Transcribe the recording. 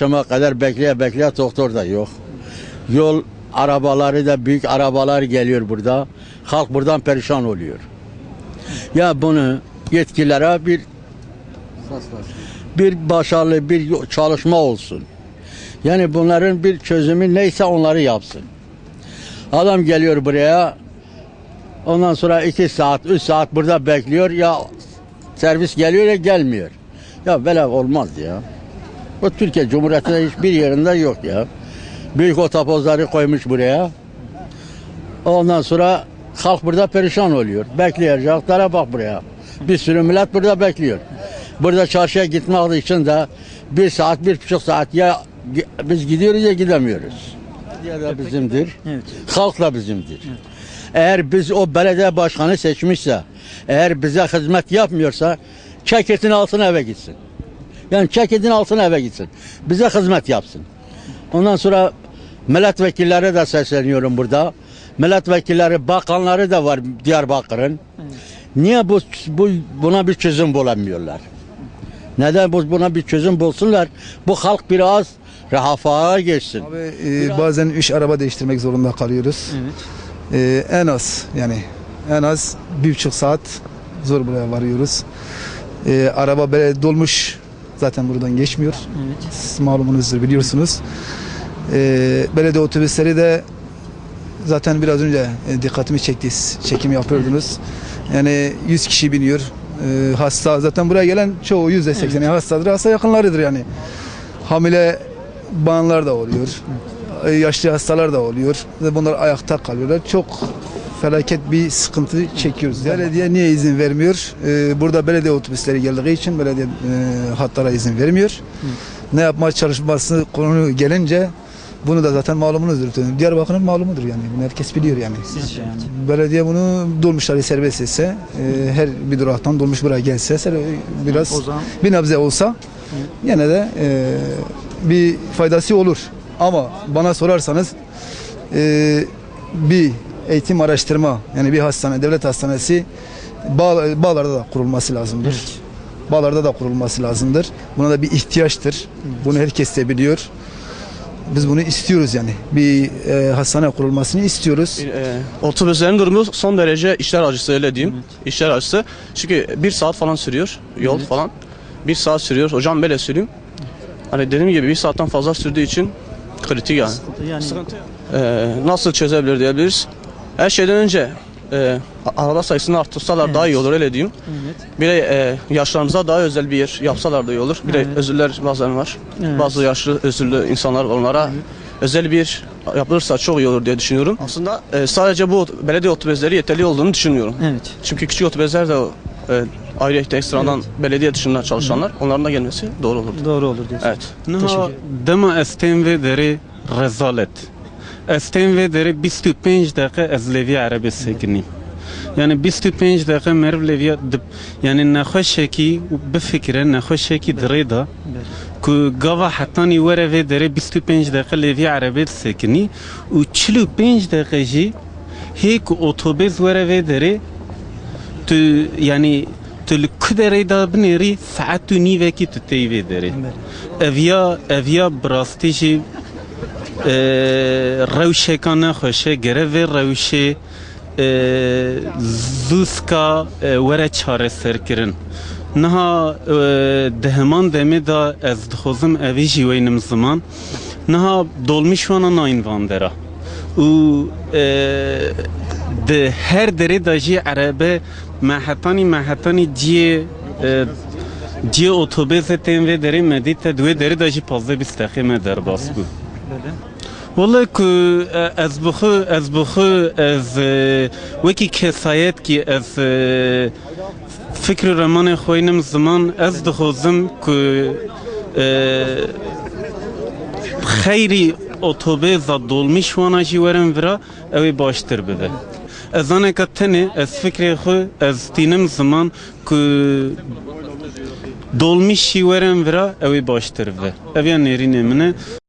akşama kadar bekleye bekleye doktor da yok. Yol arabaları da büyük arabalar geliyor burada. Halk buradan perişan oluyor. Ya bunu yetkililere bir bir başarılı bir çalışma olsun. Yani bunların bir çözümü neyse onları yapsın. Adam geliyor buraya ondan sonra iki saat, üç saat burada bekliyor ya servis geliyor ya gelmiyor. Ya böyle olmaz ya. Bu Türkiye Cumhuriyeti'nde hiçbir yerinde yok ya. Büyük otopozları koymuş buraya. Ondan sonra halk burada perişan oluyor. Bekliyor. Halklara bak buraya. Bir sürü millet burada bekliyor. Burada çarşıya gitmek için de bir saat, bir buçuk saat ya biz gidiyoruz ya gidemiyoruz. Ya da bizimdir. Evet. Halk da bizimdir. Eğer biz o belediye başkanı seçmişse, eğer bize hizmet yapmıyorsa ceketin altına eve gitsin. Yani ceketin altına eve gitsin. Bize hizmet yapsın. Ondan sonra milletvekilleri de sesleniyorum burada. Milletvekilleri, bakanları da var Diyarbakır'ın. Niye bu, bu buna bir çözüm bulamıyorlar? Neden bu, buna bir çözüm bulsunlar? Bu halk biraz rahafaha geçsin. Abi e, bazen üç araba değiştirmek zorunda kalıyoruz. Evet. E, en az yani en az bir buçuk saat zor buraya varıyoruz. E, araba böyle dolmuş zaten buradan geçmiyor. Evet. Siz malumunuzdur biliyorsunuz. E, belediye otobüsleri de zaten biraz önce e, dikkatimi çekti. Çekim yapıyordunuz. Yani 100 kişi biniyor. E, hasta zaten buraya gelen çoğu yüzde sekseni hastadır. Hasta yakınlarıdır yani. Hamile bayanlar da oluyor. Yaşlı hastalar da oluyor. Bunlar ayakta kalıyorlar. Çok felaket bir sıkıntı çekiyoruz. Belediye niye izin vermiyor? E, burada belediye otobüsleri geldiği için belediye e, hatlara izin vermiyor. Ne yapmaya çalışması konu gelince bunu da zaten malumunuzdur. Diyarbakır'ın malumudur yani. Bunu herkes biliyor yani. Sizce yani? Belediye bunu dolmuşları serbest etse, e, her bir duraktan dolmuş buraya gelse biraz O zaman bir nebze olsa yine de e, bir faydası olur. Ama bana sorarsanız e, bir eğitim araştırma yani bir hastane, devlet hastanesi bağ, bağlarda da kurulması lazımdır. Bağlarda da kurulması lazımdır. Buna da bir ihtiyaçtır. Bunu herkes de biliyor. Biz bunu istiyoruz yani. Bir e, hastane kurulmasını istiyoruz. E, otobüslerin durumu son derece işler acısı öyle diyeyim. İşler acısı. Çünkü bir saat falan sürüyor yol Evet. falan. Bir saat sürüyor. Hocam böyle söyleyeyim. Hani dediğim gibi bir saatten fazla sürdüğü için kritik yani. yani E, nasıl çözebilir diyebiliriz. Her şeyden önce e, araba sayısını artırsalar daha iyi olur öyle diyeyim. evet. Bir de e, yaşlarımıza daha özel bir yer yapsalar da iyi olur. Bir Evet. de özürler bazen var. Evet. Bazı yaşlı özürlü insanlar onlara özel bir yapılırsa çok iyi olur diye düşünüyorum. Aslında e, sadece bu belediye otobüsleri yeterli olduğunu düşünmüyorum. Evet. Çünkü küçük otobüsler de e, ayrıca ekstradan belediye dışında çalışanlar onların da gelmesi doğru olur. Doğru olur diyorsun. Evet. Niha dema estên vê derê rezalet. استیم و داره 25 دقیقه از لوی عربی سکنیم یعنی 25 دقیقه مرو لوی یعنی نخوشه کی بفکره نخوشه کی دریدا که گاوا حتانی وره و داره 25 دقیقه لوی عربی سکنی و 45 دقیقه جی هیک اتوبیس وره و داره. تو یعنی تل کدری دا بنری؟ ساعت و نیوه کی تو تیوه داره. اویا اویا براستیشی روشکان خوشه گره و روشه زوسکا وره چاره سر کرن نها دهمان دمی دا از دخوزم اوی جیوینم زمان نها دولمیشوانا ناین واندرا او ده هر دره دا جی عربه محطانی محطانی جی جی اتوبیز تیم و دره مدید دوی دره دا جی پازه بیستخیمه در باس بود والله که از بخو از بخو از وکی کسایت که از فکر رمان خوینم زمان از دخوزم که خیری اتوبه زد دولمی شوانا جی ورم ورا اوی باشتر بده از آنه که تنه از فکر خو از تینم زمان که dolmuş şiverin vira evi baştır ve. Evi nerinê min e